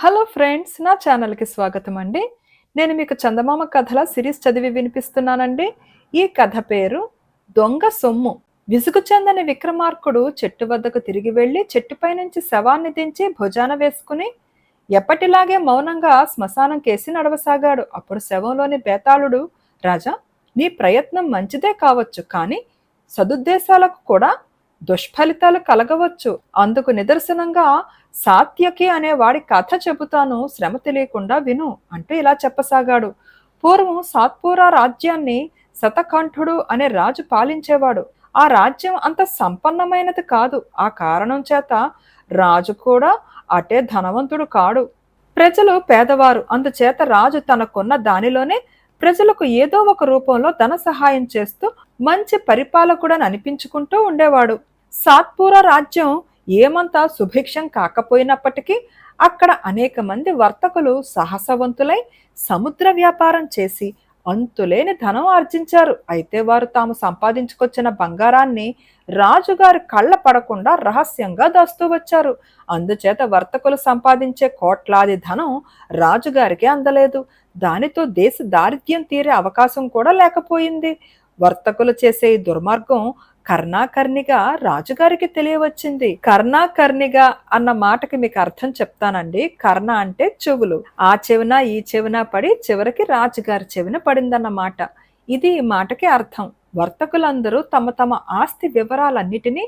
Hello friends నా ఛానల్కి స్వాగతం అండి. నేను మీకు చందమామ కథల సిరీస్ చదివి వినిపిస్తున్నానండి. ఈ కథ పేరు దొంగ సొమ్ము. విసుగు చెందని విక్రమార్కుడు చెట్టు వద్దకు తిరిగి వెళ్ళి చెట్టుపై నుంచి శవాన్ని దించి భుజాన వేసుకుని ఎప్పటిలాగే మౌనంగా శ్మశానం కేసి నడవసాగాడు. అప్పుడు శవంలోని బేతాళుడు రాజా నీ ప్రయత్నం మంచిదే కావచ్చు కానీ సదుద్దేశాలకు కూడా దుష్ఫలితాలు కలగవచ్చు. అందుకు నిదర్శనంగా సాత్యకి అనే వాడి కథ చెబుతాను శ్రమ తెలియకుండా విను అంటూ ఇలా చెప్పసాగాడు. పూర్వం సాత్పురా రాజ్యాన్ని శతకంఠుడు అనే రాజు పాలించేవాడు. ఆ రాజ్యం అంత సంపన్నమైనది కాదు. ఆ కారణం చేత రాజు కూడా అటే ధనవంతుడు కాడు. ప్రజలు పేదవారు. అందుచేత రాజు తనకున్న దానిలోనే ప్రజలకు ఏదో ఒక రూపంలో ధన సహాయం చేస్తూ మంచి పరిపాలకుడని అనిపించుకుంటూ ఉండేవాడు. సాత్పురా రాజ్యం ఏమంతా సుభిక్షం కాకపోయినప్పటికీ అక్కడ అనేక మంది వర్తకులు సాహసవంతులై సముద్ర వ్యాపారం చేసి అంతులేని ధనం ఆర్జించారు. అయితే వారు తాము సంపాదించుకొచ్చిన బంగారాన్ని రాజుగారి కళ్ళ పడకుండా రహస్యంగా దాస్తూ వచ్చారు. అందుచేత వర్తకులు సంపాదించే కోట్లాది ధనం రాజుగారికి అందలేదు. దానితో దేశ దారిద్ర్యం తీరే అవకాశం కూడా లేకపోయింది. వర్తకులు చేసే ఈ దుర్మార్గం కర్ణాకర్ణిగా రాజుగారికి తెలియవచ్చింది. కర్ణాకర్ణిగా అన్న మాటకి మీకు అర్థం చెప్తానండి. కర్ణ అంటే చెవులు. ఆ చెవిన ఈ చెవిన పడి చివరికి రాజుగారి చెవిన పడిందన్నమాట. ఇది ఈ మాటకి అర్థం. వర్తకులందరూ తమ తమ ఆస్తి వివరాలన్నిటినీ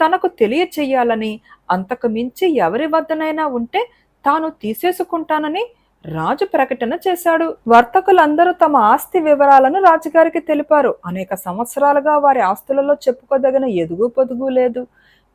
తనకు తెలియచేయాలని అంతకు మించి ఎవరి వద్దనైనా ఉంటే తాను తీసేసుకుంటానని రాజు ప్రకటన చేశాడు. వర్తకులందరూ తమ ఆస్తి వివరాలను రాజుగారికి తెలిపారు. అనేక సంవత్సరాలుగా వారి ఆస్తులలో చెప్పుకోదగిన ఎదుగు పొదుగు లేదు.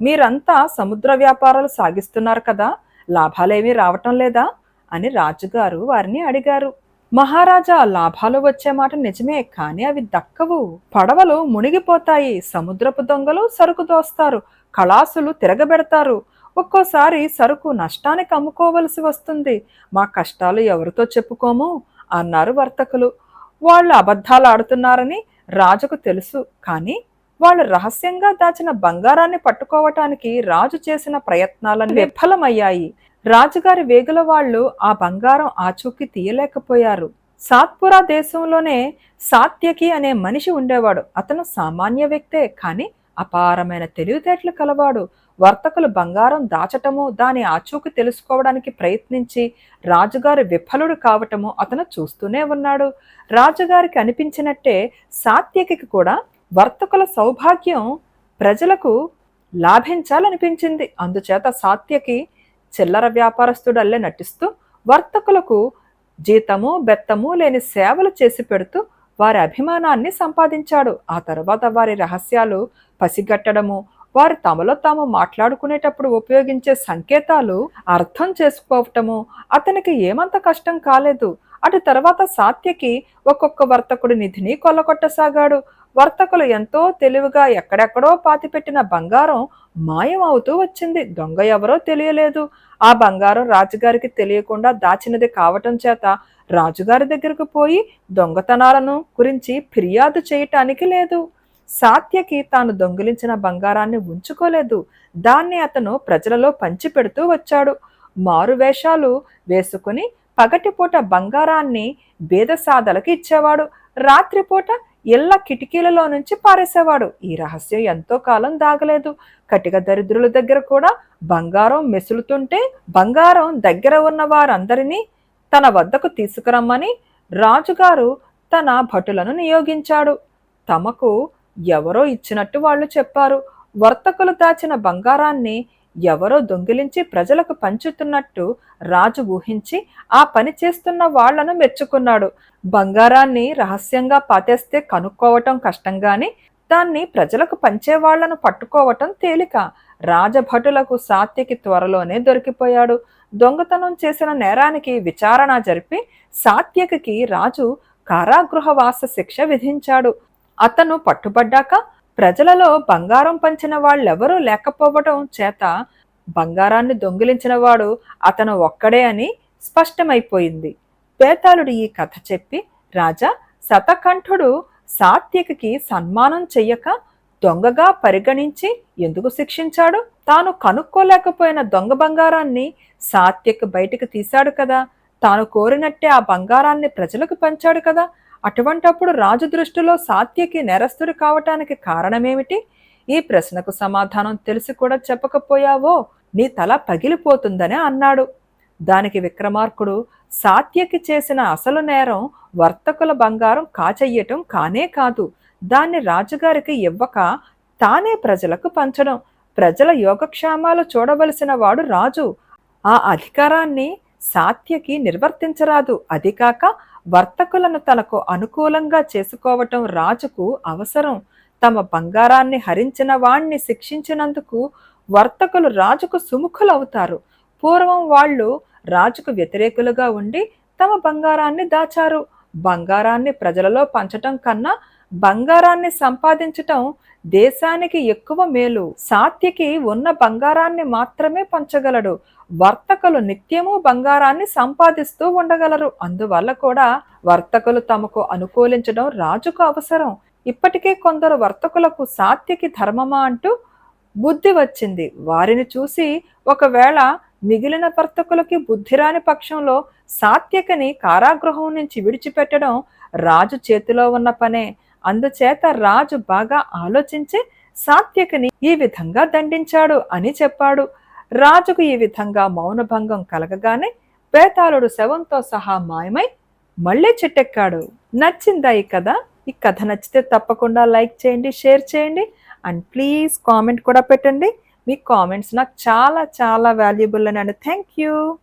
మీరంతా సముద్ర వ్యాపారాలు సాగిస్తున్నారు కదా లాభాలేమీ రావటం లేదా? అని రాజుగారు వారిని అడిగారు. మహారాజా లాభాలు వచ్చే మాట నిజమే కానీ అవి దక్కవు. పడవలు మునిగిపోతాయి. సముద్రపు దొంగలు సరుకు దోస్తారు. కళాసులు తిరగబెడతారు. ఒక్కోసారి సరుకు నష్టానికి అమ్ముకోవలసి వస్తుంది. మా కష్టాలు ఎవరితో చెప్పుకోము? అన్నారు వర్తకులు. వాళ్ళు అబద్ధాలు ఆడుతున్నారని రాజుకు తెలుసు. కానీ వాళ్ళు రహస్యంగా దాచిన బంగారాన్ని పట్టుకోవటానికి రాజు చేసిన ప్రయత్నాలను విఫలమయ్యాయి. రాజుగారి వేగుల వాళ్ళు ఆ బంగారం ఆచూకీ తీయలేకపోయారు. సాత్పురా దేశంలోనే సాత్యకి అనే మనిషి ఉండేవాడు. అతను సామాన్య వ్యక్తే కానీ అపారమైన తెలివితేటలు కలవాడు. వర్తకులు బంగారం దాచటము దాని ఆచూకు తెలుసుకోవడానికి ప్రయత్నించి రాజుగారు విఫలుడు కావటము అతను చూస్తూనే ఉన్నాడు. రాజుగారికి అనిపించినట్టే సాత్యకికి కూడా వర్తకుల సౌభాగ్యం ప్రజలకు లాభించాలనిపించింది. అందుచేత సాత్యకి చిల్లర వ్యాపారస్తుడల్లే నటిస్తూ వర్తకులకు జీతము బెత్తము లేని సేవలు చేసి పెడుతూ వారి అభిమానాన్ని సంపాదించాడు. ఆ తర్వాత వారి రహస్యాలు పసిగట్టడము వారు తమలో తాము మాట్లాడుకునేటప్పుడు ఉపయోగించే సంకేతాలు అర్థం చేసుకోవటము అతనికి ఏమంత కష్టం కాలేదు. అటు తర్వాత సాత్యకి ఒక్కొక్క వర్తకుడి నిధిని కొల్లగొట్టసాగాడు. వర్తకులు ఎంతో తెలివిగా ఎక్కడెక్కడో పాతిపెట్టిన బంగారం మాయం అవుతూ వచ్చింది. దొంగ ఎవరో తెలియలేదు. ఆ బంగారం రాజుగారికి తెలియకుండా దాచినది కావటం చేత రాజుగారి దగ్గరకు పోయి దొంగతనాలను గురించి ఫిర్యాదు చేయటానికి లేదు. సాత్యకి తాను దొంగిలించిన బంగారాన్ని ఉంచుకోలేదు. దాన్ని అతను ప్రజలలో పంచిపెడుతూ వచ్చాడు. మారు వేషాలు వేసుకుని పగటిపూట బంగారాన్ని బేదసాదలకు ఇచ్చేవాడు. రాత్రిపూట ఇళ్ళ కిటికీలలో నుంచి పారేసేవాడు. ఈ రహస్యం ఎంతో కాలం దాగలేదు. కటిక దరిద్రుల దగ్గర కూడా బంగారం మెసులుతుంటే బంగారం దగ్గర ఉన్న వారందరినీ తన వద్దకు తీసుకురమ్మని రాజుగారు తన భటులను నియోగించాడు. తమకు ఎవరో ఇచ్చినట్టు వాళ్ళు చెప్పారు. వర్తకులు దాచిన బంగారాన్ని ఎవరో దొంగిలించి ప్రజలకు పంచుతున్నట్టు రాజు ఊహించి ఆ పని చేస్తున్న వాళ్ళను మెచ్చుకున్నాడు. బంగారాన్ని రహస్యంగా పాతేస్తే కనుక్కోవటం కష్టంగాని దాన్ని ప్రజలకు పంచేవాళ్ళను పట్టుకోవటం తేలిక. రాజభటులకు సాత్యకి త్వరలోనే దొరికిపోయాడు. దొంగతనం చేసిన నేరానికి విచారణ జరిపి సాత్యకి రాజు కారాగృహవాస శిక్ష విధించాడు. అతను పట్టుబడ్డాక ప్రజలలో బంగారం పంచిన వాళ్ళెవరూ లేకపోవడం చేత బంగారాన్ని దొంగిలించినవాడు అతను ఒక్కడే అని స్పష్టమైపోయింది. బేతాళుడు ఈ కథ చెప్పి రాజా శతకంఠుడు సాత్యకి సన్మానం చెయ్యక దొంగగా పరిగణించి ఎందుకు శిక్షించాడు? తాను కనుక్కోలేకపోయిన దొంగ బంగారాన్ని సాత్యక్ బయటికి తీశాడు కదా! తాను కోరినట్టే ఆ బంగారాన్ని ప్రజలకు పంచాడు కదా! అటువంటప్పుడు రాజు దృష్టిలో సాత్యకి నేరస్తుడు కావటానికి కారణమేమిటి? ఈ ప్రశ్నకు సమాధానం తెలిసి కూడా చెప్పకపోయావో నీ తల పగిలిపోతుందని అన్నాడు. దానికి విక్రమార్కుడు సాత్యకి చేసిన అసలు నేరం వర్తకుల బంగారం కాచెయ్యటం కానే కాదు. దాన్ని రాజుగారికి ఇవ్వక తానే ప్రజలకు పంచడం. ప్రజల యోగక్షేమాలు చూడవలసిన వాడు రాజు. ఆ అధికారాన్ని సాత్యకి నిర్వర్తించరాదు. అదికాక వర్తకులను తనకు అనుకూలంగా చేసుకోవటం రాజుకు అవసరం. తమ బంగారాన్ని హరించిన వాణ్ణి శిక్షించినందుకు వర్తకులు రాజుకు సుముఖులవుతారు. పూర్వం వాళ్ళు రాజుకు వ్యతిరేకులుగా ఉండి తమ బంగారాన్ని దాచారు. బంగారాన్ని ప్రజలలో పంచటం కన్నా బంగారాన్ని సంపాదించటం దేశానికి ఎక్కువ మేలు. సాత్యకి ఉన్న బంగారాన్ని మాత్రమే పంచగలడు. వర్తకులు నిత్యము బంగారాన్ని సంపాదిస్తూ ఉండగలరు. అందువల్ల కూడా వర్తకులు తమకు అనుకూలించడం రాజుకు అవసరం. ఇప్పటికే కొందరు వర్తకులకు సాత్యకి ధర్మమా అంటూ బుద్ధి వచ్చింది. వారిని చూసి ఒకవేళ మిగిలిన వర్తకులకి బుద్ధిరాని పక్షంలో సాత్యకని కారాగృహం నుంచి విడిచిపెట్టడం రాజు చేతిలో ఉన్న పనే. అందుచేత రాజు బాగా ఆలోచించి సాత్యకని ఈ విధంగా దండించాడు అని చెప్పాడు. రాజుకు ఈ విధంగా మౌనభంగం కలగగానే బేతాళుడు శవంతో సహా మాయమై మళ్ళీ చెట్టెక్కాడు. నచ్చిందా ఈ కథ? ఈ కథ నచ్చితే తప్పకుండా లైక్ చేయండి షేర్ చేయండి అండ్ ప్లీజ్ కామెంట్ కూడా పెట్టండి. మీ కామెంట్స్ నాకు చాలా చాలా వాల్యుబుల్ అని అండి థ్యాంక్ యూ.